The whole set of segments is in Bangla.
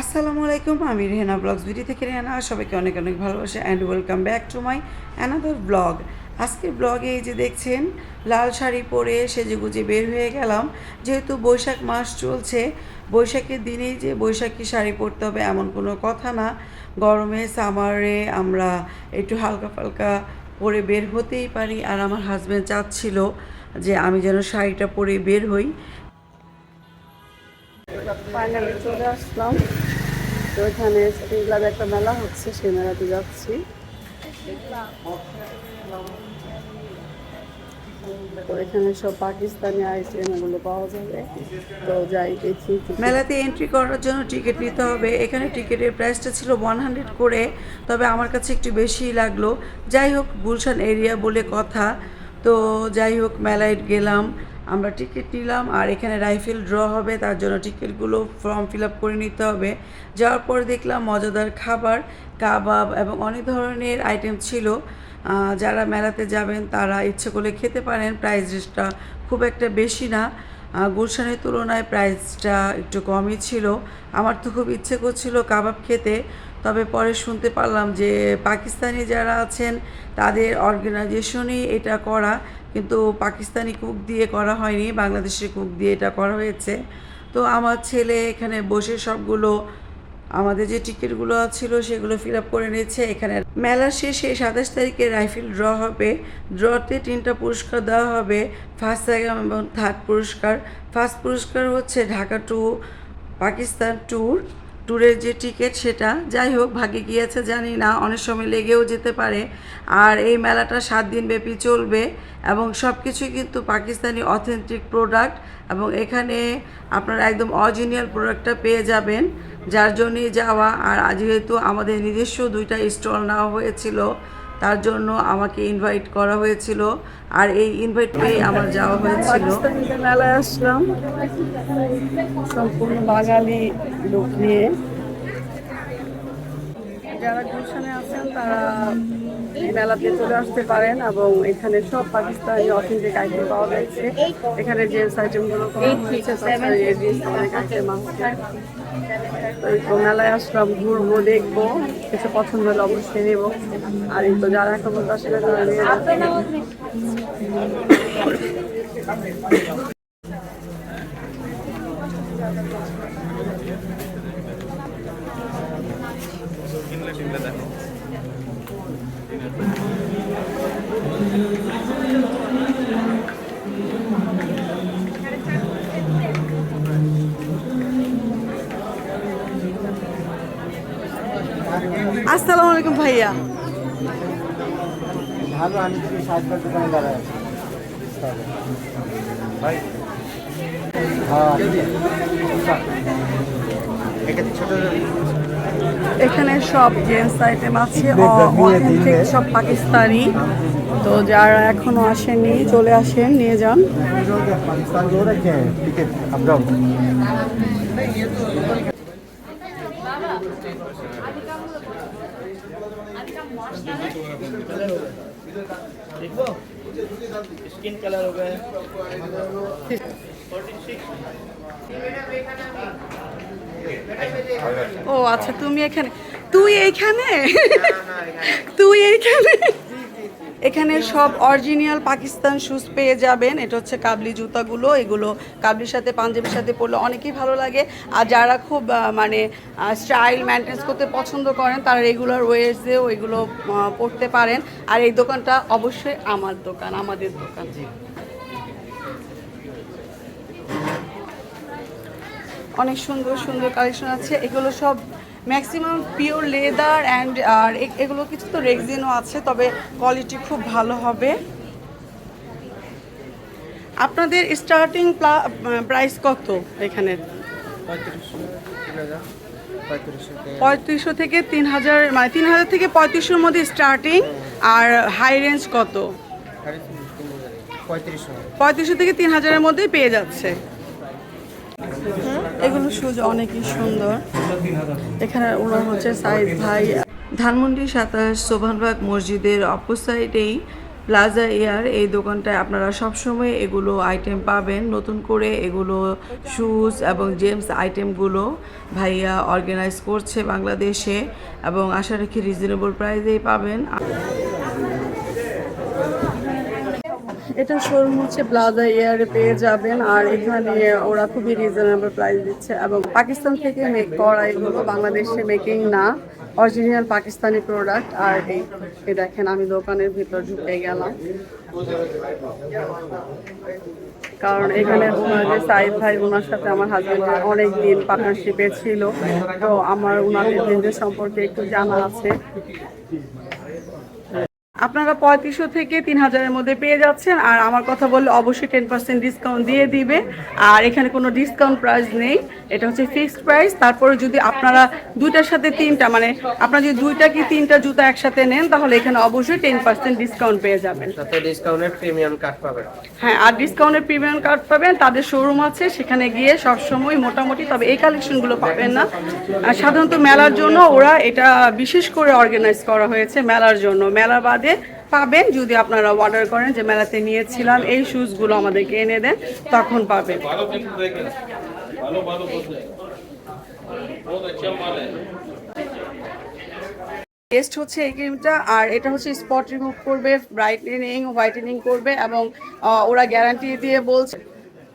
আসসালামু আলাইকুম, আমি রেহানা ব্লগস ভিডি থেকে রেহানা, সবাইকে অনেক অনেক ভালোবাসে and welcome back to my another blog আজকের ব্লগে এই যে দেখছেন, লাল শাড়ি পরে সেজে গুজে বের হয়ে গেলাম। যেহেতু বৈশাখ মাস চলছে, বৈশাখের দিনেই যে বৈশাখী শাড়ি পরতে হবে এমন কোনো কথা না। গরমে সামারে আমরা একটু হালকা ফালকা পরে বের হতেই পারি। আর আমার হাজব্যান্ড চাচ্ছিল যে আমি যেন শাড়িটা পরে বের হই। ফাইনালি চলে আসলাম। তো এখানে স্ত্রীলাভ একটা মেলা হচ্ছে, সেই মেলাতে যাচ্ছি। তো এখানে সব পাকিস্তানি আইটেম এগুলো পাওয়া যাবে। তো যাই দেখি। মেলাতে এন্ট্রি করার জন্য টিকিট নিতে হবে। এখানে টিকিটের প্রাইসটা ছিল ওয়ান হান্ড্রেড করে, তবে আমার কাছে একটু বেশিই লাগল। যাই হোক, গুলশান এরিয়া বলে কথা। তো যাই হোক, মেলায় গেলাম। আমরা টিকিট নিলাম আর এখানে রাইফেল ড্র হবে, তার জন্য টিকিটগুলো ফর্ম ফিল আপ করে নিতে হবে। যাওয়ার পর দেখলাম মজাদার খাবার, কাবাব এবং অনেক ধরনের আইটেম ছিল। যারা মেলাতে যাবেন তারা ইচ্ছে করলে খেতে পারেন প্রাইস প্রাইসটা খুব একটা বেশি না। গুলশানের তুলনায় প্রাইসটা একটু কমই ছিল। আমার তো খুব ইচ্ছে করছিল কাবাব খেতে, তবে পরে শুনতে পারলাম যে পাকিস্তানি যারা আছেন তাদের অর্গানাইজেশনই এটা করা। কিন্তু পাকিস্তানি কুক দিয়ে করা হয়নি, বাংলাদেশের কুক দিয়ে এটা করা হয়েছে। তো আমার ছেলে এখানে বসে সবগুলো, আমাদের যে টিকিটগুলো ছিল সেগুলো ফিল আপ করে নিচ্ছে এখানে মেলার শেষে সাতাশ তারিখে রাইফেল ড্র হবে। ড্রতে তিনটা পুরস্কার দেওয়া হবে, ফার্স্ট সেকেন্ড এবং থার্ড পুরস্কার। ফার্স্ট পুরস্কার হচ্ছে ঢাকা টু, পাকিস্তান ট্যুর। ট্যুরের যে টিকিট সেটা, যাই হোক ভাগে গিয়েছে, জানি না, অনেক সময় লেগেও যেতে পারে। আর এই মেলাটা সাত দিন ব্যাপী চলবে এবং সব কিছুই কিন্তু পাকিস্তানি অথেন্টিক প্রোডাক্ট এবং এখানে আপনারা একদম অরিজিনাল প্রোডাক্টটা পেয়ে যাবেন। যার জন্যই যাওয়া, আর যেহেতু আমাদের নিজস্ব দুইটা স্টল নেওয়া হয়েছিল তার জন্য আমাকে ইনভাইট করা হয়েছিল। আর এই ইনভাইট পেয়ে আমার যাওয়া হয়েছিল। মেলায় আসলাম। সম্পূর্ণ বাঙালি লোক নিয়ে। যারা গুলশানে আছেন তারা মেলাতে চলে আসতে পারেন এবং এখানে সব পাকিস্তানি অথেন্টিক আইটেম পাওয়া যাচ্ছে। এখানে জেন্টস আইটেমগুলো অনেক আছে তো মেলায় আসলাম ঘুরবো দেখব। কিছু পছন্দ হলে অবশ্যই নেব। আর এই তো যারা এখন আসলে তারা নিয়ে যাচ্ছে আসসালামু আলাইকুম ভাইয়া। ভালো আমি তুমি সাতটার দোকানে দাঁড়ায় আছি। হ্যাঁ ছোট? এখানে সব জেন্টস আইটেম আছে দেখবে, বিয়ে অথেন্টিক দিলে। সব পাকিস্তানি তো যারা এখনো আসেননি চলে আসেন নিয়ে যান पाकिस्तान जो रखे हैं टिकट अब जाओ स्किन कलर हो गया ও আচ্ছা তুমি এখানে তুই এইখানে? তুই এইখানে? এখানে সব অরিজিনাল পাকিস্তান শুজ পেয়ে যাবেন। এটা হচ্ছে কাবলি জুতাগুলো, এগুলো কাবলির সাথে, পাঞ্জাবির সাথে পরলে অনেকেই ভালো লাগে। আর যারা খুব মানে স্টাইল মেনটেন্স করতে পছন্দ করেন, তারা রেগুলার ওয়েজেও এগুলো পরতে পারেন। আর এই দোকানটা অবশ্যই আমার দোকান, আমাদের দোকান। অনেক সুন্দর সুন্দর কালেকশন আছে। এগুলো সব ম্যাক্সিমাম পিওর লেদার অ্যান্ড আর এগুলো কিছু তো রেক্সিনও আছে তবে কোয়ালিটি খুব ভালো হবে। আপনাদের স্টার্টিং প্রাইস কত এখানে? পঁয়ত্রিশশো থেকে তিন হাজার মানে তিন হাজার থেকে পঁয়ত্রিশশোর মধ্যে স্টার্টিং আর হাই রেঞ্জ কত? পঁয়ত্রিশশো। পঁয়ত্রিশশো থেকে তিন হাজারের মধ্যেই পেয়ে যাচ্ছে। এগুলো সুজ অনেকই সুন্দর। এখানে ওনার হচ্ছে সাইজ ভাই। ধানমন্ডি সাতাশ সোভানবাগ মসজিদের অপোসাইডেই প্লাজা এয়ার। এই দোকানটায় আপনারা সবসময় এগুলো আইটেম পাবেন। নতুন করে এগুলো শুজ এবং জেমস আইটেমগুলো ভাইয়া অর্গানাইজ করছে বাংলাদেশে এবং আশা রাখি রিজনেবল প্রাইসেই পাবেন। এটা শোরুম হচ্ছে প্লাজা এয়ারে পেয়ে যাবেন, আর এখানে ওরা খুবই রিজনেবল প্রাইস দিচ্ছে। এবং পাকিস্তান থেকে মেক করা এগুলো, বাংলাদেশে মেকিং না অরিজিনাল পাকিস্তানি প্রোডাক্ট আর এই দেখেন, আমি দোকানের ভিতর ঢুকে গেলাম। কারণ এখানে ওনার যে সাইদ ভাই, ওনার সাথে আমার হাজবেন্ডের অনেক দিন পার্টনারশিপে ছিল। তো আমার ওনাদের সম্পর্কে একটু জানা আছে। আপনারা পঁয়ত্রিশশো থেকে তিন হাজারের মধ্যে পেয়ে যাচ্ছেন। আর আমার কথা বললে অবশ্যই টেন পার্সেন্ট ডিসকাউন্ট দিয়ে দিবে। আর এখানে কোনো ডিসকাউন্ট প্রাইস নেই। এটা হচ্ছে ফিক্সড প্রাইস তারপরে যদি আপনারা দুইটার সাথে তিনটা মানে আপনারা যদি দুইটা কি তিনটা জুতা একসাথে নেন তাহলে এখানে অবশ্যই টেন পার্সেন্ট ডিসকাউন্ট পেয়ে যাবেন। সাথে ডিসকাউন্টের প্রিমিয়াম কার্ড পাবেন। হ্যাঁ আর ডিসকাউন্টের প্রিমিয়াম কার্ড পাবেন। তাদের শোরুম আছে সেখানে গিয়ে সবসময় মোটামুটি তবে এই কালেকশনগুলো পাবেন না। আর সাধারণত মেলার জন্য ওরা এটা বিশেষ করে অর্গানাইজ করা হয়েছে মেলার জন্য। মেলা বাদে পাবেন। যদি আপনারা অর্ডার করেন যে মেলাতে নিয়েছিলাম এই শুজগুলো আমাদেরকে এনে দেন তখন পাবেন। টেস্ট হচ্ছে এই ক্রিমটা আর এটা হচ্ছে স্পট রিমুভ করবে ব্রাইটেনিং হোয়াইটেনিং করবে এবং ওরা গ্যারান্টি দিয়ে বলছে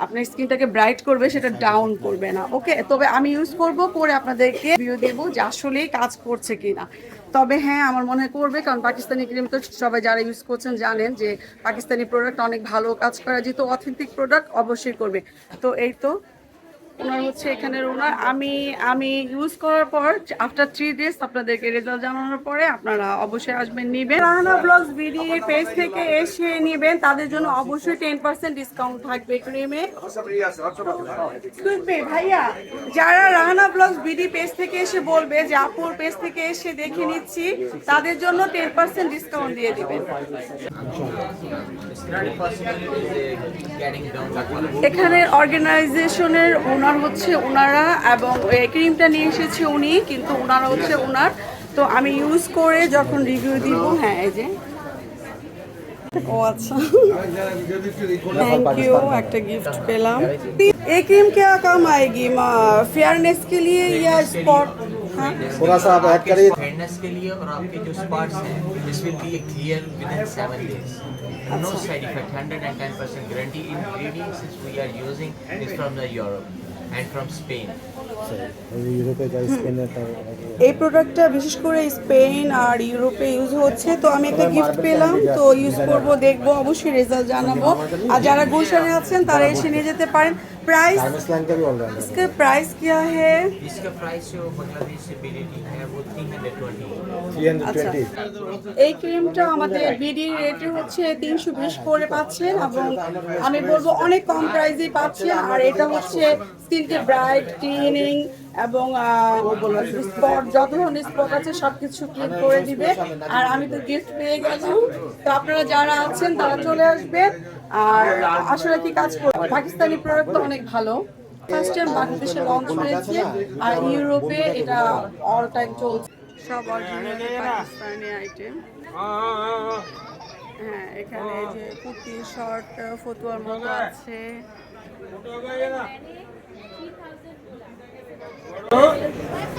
আপনার স্কিনটাকে ব্রাইট করবে সেটা ডাউন করবে না ওকে তবে আমি ইউজ করব করে আপনাদেরকে ভিডিও দেবো যে আসলেই কাজ করছে কিনা। তবে হ্যাঁ আমার মনে হয় করবে, কারণ পাকিস্তানি ক্রিম তো সবাই যারা ইউজ করছেন জানেন যে পাকিস্তানি প্রোডাক্ট অনেক ভালো কাজ করা, যেহেতু অথেন্টিক প্রোডাক্ট অবশ্যই করবে। তো এই তো ওনার হচ্ছে এখানের ওনার। আমি আমি ইউজ করার পর আফটার থ্রি ডেজ আপনাদেরকে রেজাল্ট জানানোর পরে আপনারা অবশ্যই আসবেন নিবেন। রাহানা ব্লগস বিডি পেজ থেকে এসে নিবেন। তাদের জন্য অবশ্যই টেন পার্সেন্ট ডিসকাউন্ট থাকবে ক্রিমে ভাইয়া যারা রাহানা ব্লগস বিডি পেজ থেকে এসে বলবে যে আপুর পেজ থেকে এসে দেখে নিচ্ছি তাদের জন্য টেন পার্সেন্ট ডিসকাউন্ট দিয়ে দিবেন। এখানের অর্গানাইজেশনের ওনার আমার হচ্ছে ওনারা এবং ক্রিমটা নিয়ে এসেছে উনি কিন্তু ওনারা হচ্ছে ওনার। তো আমি ইউজ করে যখন রিভিউ দিব হ্যাঁ এই যে। ও আচ্ছা। থ্যাংক ইউ একটা গিফট পেলাম। এই ক্রিম কে কাম মা ফেয়ারনেস হ্যাঁ। Spot and from Spain. Europay का स्किन এই প্রোডাক্টটা বিশেষ করে স্পেন আর ইউরোপে ইউজ হচ্ছে তো আমি একটা গিফট পেলাম তো ইউজ করব দেখব অবশ্যই রেজাল্ট জানাবো আর যারা গুলশানে আছেন তারা এসে নিয়ে যেতে পারেন প্রাইস लाइन का भी बोल रहे हैं इसका प्राइस क्या है इसका प्राइस जो बांग्लादेश से BDT है वो three hundred twenty three hundred এই ক্রিমটা আমাদের বিডি রেটে হচ্ছে তিনশো বিশ করে পাচ্ছেন এবং আমি বলব অনেক কম প্রাইসে পাচ্ছেন আর এটা হচ্ছে স্কিনকে ব্রাইট ক্লিনিং এবং স্পট যত ধরনের স্পট আছে সব কিছু ক্লিক করে দিবে। আর আমি তো গিফট পেয়ে গেছি তো আপনারা যারা আছেন তারা চলে আসবেন আর আসলে কি কাজ করবে? পাকিস্তানি প্রোডাক্ট তো অনেক ভালো। ফার্স্ট টাইম বাংলাদেশে লঞ্চ হয়েছে। আর ইউরোপে এটা অল টাইম চলছে। সব অরিজিনাল পাকিস্তানি আইটেম হ্যাঁ এখানে এই যে কুর্তি শর্ট ফতুয়ার মতো আছে।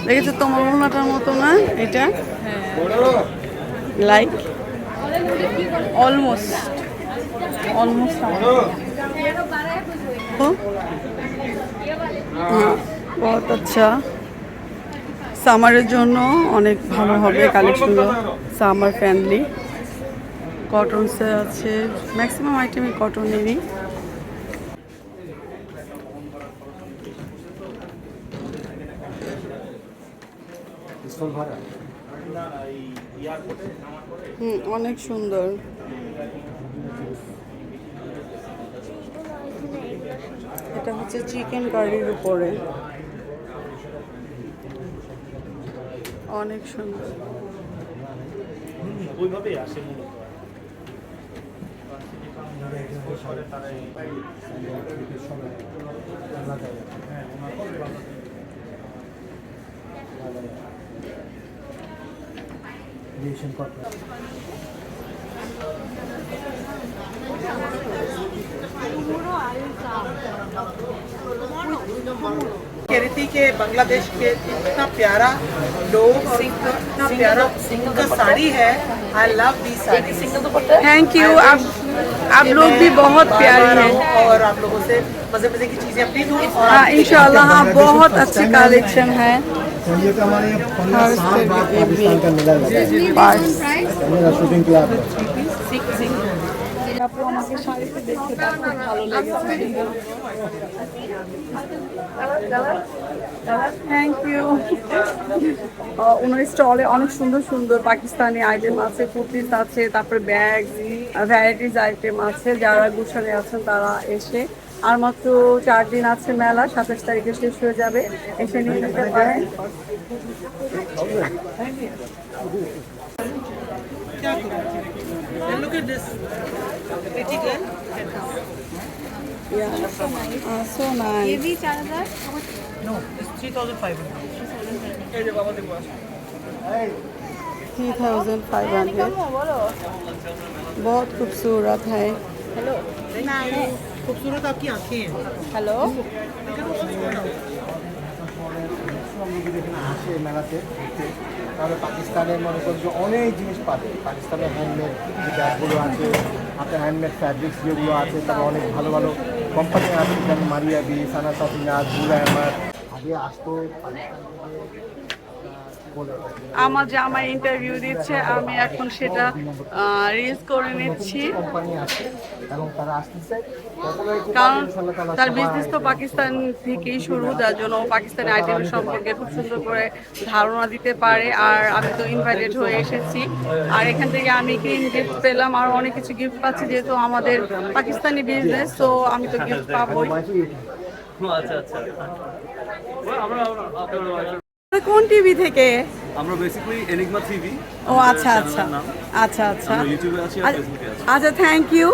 দেখেছ তোমার ওনাটার মতো না এটা? লাইক অলমোস্ট অলমোস্ট হ্যাঁ বহুত আচ্ছা। সামারের জন্য অনেক ভালো হবে কালেকশনগুলো সামার ফ্যানলি কটনসে আছে। ম্যাক্সিমাম আইটেমই কটনেরই হুম, অনেক সুন্দর। এটা হচ্ছে চিকেন কারির উপরে। অনেক সুন্দর। ওইভাবেই আসে মূলত। कह रही थी कि बांग्लादेश के इतना प्यारा लोग और इतना प्यारा उनका साड़ी है। I love the sari thank you आप आप लोग भी बहुत प्यारे हैं। और आप लोगों से मज़े मज़े की चीज़ें अपनी दूँ और हाँ हाँ बहुत अच्छे कलेक्शन है। तो ये तो हमारे यहाँ पंद्रह साल बाद पाकिस्तान का मेला लगा है। मेरा शूटिंग किया था আপু আমাকে শাড়িতে দেখতে খুব ভালো লেগেছে। থ্যাংক ইউ ওনার স্টলে অনেক সুন্দর সুন্দর পাকিস্তানি আইটেম আছে কুর্তিস আছে তারপরে ব্যাগ ভ্যারাইটিস আইটেম আছে যারা গুছানে আছেন তারা এসে আর মাত্র চার দিন আছে মেলা সাতাশ তারিখে শেষ হয়ে যাবে এসে নিয়ে নিতে পারেন। And look at this pretty girl. Yeah. Uh, so nice. No, it's 3,500. এই যে বাবা দেখো আসো। 3500 बहुत खूबसूरत है खूबसूरत आपकी आंखें हैं हेलो আসে মেলাতে ঘুরতে, তাহলে পাকিস্তানের মনে করো অনেক জিনিস পাবে। পাকিস্তানের হ্যান্ডমেড যে ব্যাগগুলো আছে আপনার হ্যান্ডমেড ফ্যাব্রিক্স যেগুলো আছে তারপর অনেক ভালো ভালো কোম্পানি আছে যেমন মারিয়া বি সানা সফিনা বুলা আমার আগে আসতো পাকিস্তান থেকে, আমার যে আমার ইন্টারভিউ দিচ্ছে, আমি এখন সেটা রিলস করে নিচ্ছি। কারণ তার বিজনেস তো পাকিস্তান থেকেই শুরু, যার জন্য পাকিস্তানি আইটেমের সম্পর্কে খুব সুন্দর করে ধারণা দিতে পারে, আর আমি তো ইনভাইটেড হয়ে এসেছি। আর এখান থেকে আমি ক্রিম গিফট পেলাম, আর অনেক কিছু গিফট পাচ্ছি, যেহেতু আমাদের পাকিস্তানি বিজনেস তো আমি তো গিফট পাবোই। কোন টিভি থেকে? আমরা বেসিক্যালি এনিগমা টিভি ও আচ্ছা আচ্ছা। আচ্ছা আচ্ছা। আমরা ইউটিউবে আছি আর ফেসবুকে আছি। আচ্ছা থ্যাংক ইউ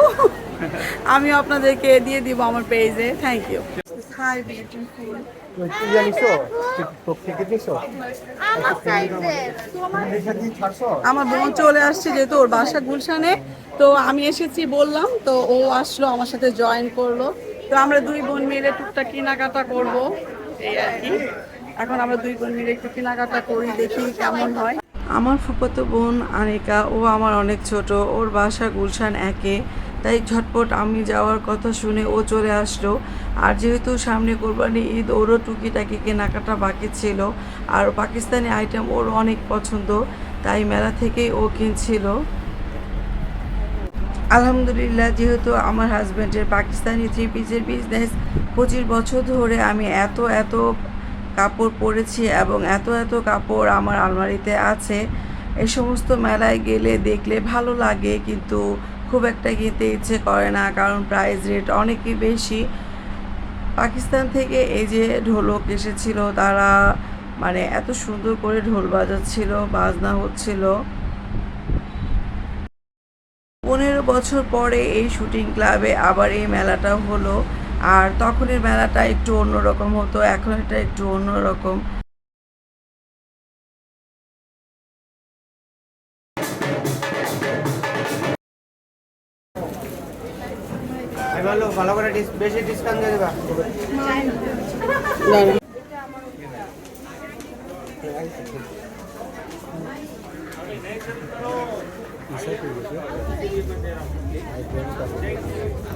আমি আপনাদেরকে দিয়ে দিব আমার পেজে থ্যাংক ইউ হাই বিউটিফুল আমার বোন চলে আসছে যেহেতু ওর বাসা গুলশানে। তো আমি এসেছি বললাম তো ও আসলো আমার সাথে জয়েন করল। তো আমরা দুই বোন মিলে টুকটাক কেনাকাটা করব। এই আর কি। এখন আমরা দুই বোন মিলে একটু কেনাকাটা করি, দেখি কেমন হয়। আমার ফুফাতো বোন আনিকা, ও আমার অনেক ছোট, ওর বাসা গুলশান একে। তাই ঝটপট আমি যাওয়ার কথা শুনে ও চলে আসলো। আর যেহেতু সামনে কোরবানি ঈদ, ওরও টুকিটাকি কেনাকাটা বাকি ছিল। আর পাকিস্তানি আইটেম ওর অনেক পছন্দ, তাই মেলা থেকেই ও কিনছিল। আলহামদুলিল্লাহ, যেহেতু আমার হাজব্যান্ডের পাকিস্তানি থ্রি পিসের বিজনেস পঁচিশ বছর ধরে আমি এত এত কাপড় পরেছি এবং এত এত কাপড় আমার আলমারিতে আছে। এই সমস্ত মেলায় গেলে দেখলে ভালো লাগে, কিন্তু খুব একটা কিনতে ইচ্ছে করে না, কারণ প্রাইস রেট অনেকই বেশি। পাকিস্তান থেকে এই যে ঢোলক এসেছিল, তারা মানে এত সুন্দর করে ঢোল বাজাচ্ছিল, বাজনা হচ্ছিল। পনেরো বছর পরে এই শুটিং ক্লাবে আবার এই মেলাটা হলো। আর তখনের মেলাটা একটু অন্যরকম হতো এখন এটা একটু অন্যরকম। ভালো করে ডিস- বেশি ডিসকাউন্ট দিয়ে দেবা।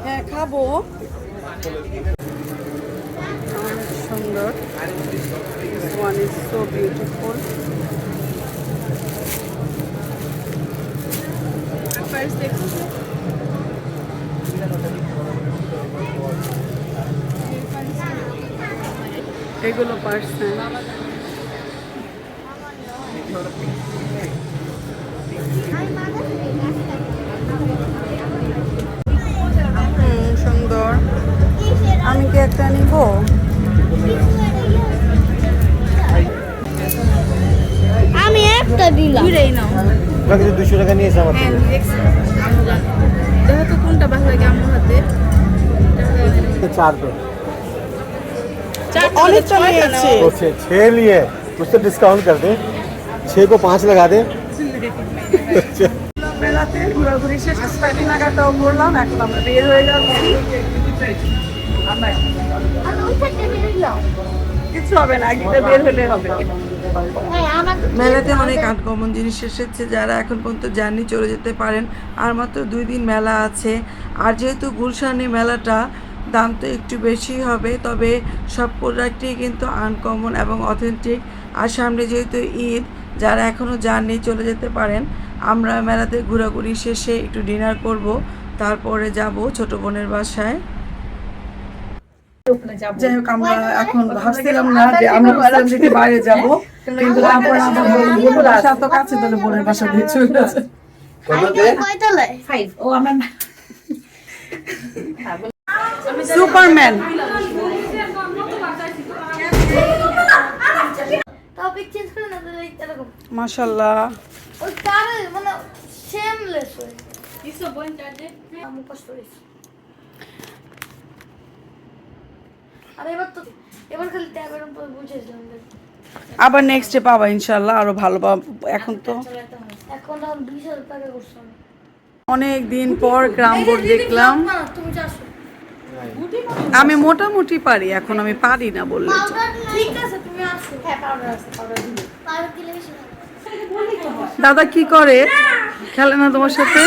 হ্যাঁ খাব। অনেক সুন্দর ওয়ান ইজ সো বিউটিফুল এগুলো পার্সেন্ট হুম সুন্দর আমি কি একটা নিব আমি একটা দিলাম ওরা কিন্তু দুশো টাকা নিয়েছে আমার থেকে। দেখো তো কোনটা ভালো লাগে আমার হাতে चार पे অনেকটা নিয়েছে तो छः छः लिए कुछ तो डिस्काउंट कर दे छः को पाँच लगा दे মেলাতে ঘোরাঘুরি শেষ কেনাকাটাও করলাম এখন আমরা বের হয়ে যাচ্ছি কিছু হবে না আগে বের হলে হবে। মেলাতে অনেক আনকমন জিনিস এসেছে যারা এখন পর্যন্ত জার্নি চলে যেতে পারেন। আর মাত্র দুই দিন মেলা আছে। আর যেহেতু গুলশানে মেলাটা দাম তো একটু বেশি হবে তবে সব প্রোডাক্টই কিন্তু আনকমন এবং অথেন্টিক আর সামনে যেহেতু ঈদ যারা এখনও জার্নি চলে যেতে পারেন আমরা মেলাতে ঘোরাঘুরি শেষে একটু ডিনার করব তারপরে যাব ছোট বোনের বাসায়। যাই হোক আমরা এখন ভাবছিলাম না যে আমরা ভাবছিলাম যে বাইরে যাব কিন্তু তারপর আমরা বোনের বাসা তো কাছে তাহলে বোনের বাসা দিয়ে চলে কয়তলায় সুপারম্যান। মাশাল্লাহ। ওই তার মানে সেমলেস হয়ে আমি কষ্ট করেছি আর এবার তো এবার খালি ট্যাবের উপর বুঝেছিলাম আবার নেক্সটে পাবা ইনশাল্লাহ আরও ভালো পাবো। এখন তো এখন বিশ হাজার টাকা করছিলাম অনেক দিন পর গ্রাম বোর্ড দেখলাম। আমি মোটামুটি পারি এখন আমি পারি না বললে ঠিক আছে তুমি আসো। হ্যাঁ পাউডার আছে পাউডার দিলে পাউডার দিলে বেশি ভালো। দাদা কি করে? খেলে না তোমার সাথে?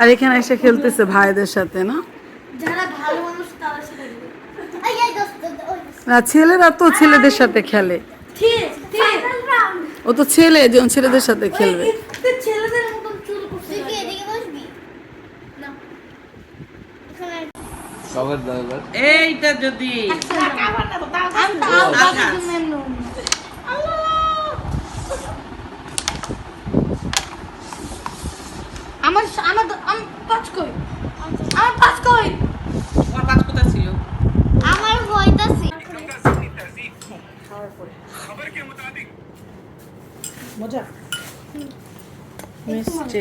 আর এখানে এসে খেলতেছে ভাইদের সাথে না? না ছেলেরা তো ছেলেদের সাথে খেলে। ঠিক ঠিক। ও তো ছেলে যেমন ছেলেদের সাথে খেলবে। এইটা মতন চুল করছে তুই কি এদিকে বসবি না এখানে এইটা যদি আমার আমার আমার পাঁচ কই? আমার পাঁচ কই? আমার পাঁচ কোথা ছিল? আমার হইতাছি মিষ্টি।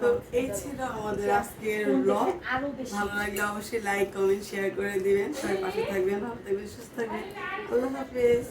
তো এই ছিল আমাদের আজকের ব্লগ ভালো লাগলে অবশ্যই লাইক কমেন্ট শেয়ার করে দিবেন। সবাই পাশে থাকবেন ভালো থাকবেন সুস্থ থাকবেন। আল্লাহ হাফেজ।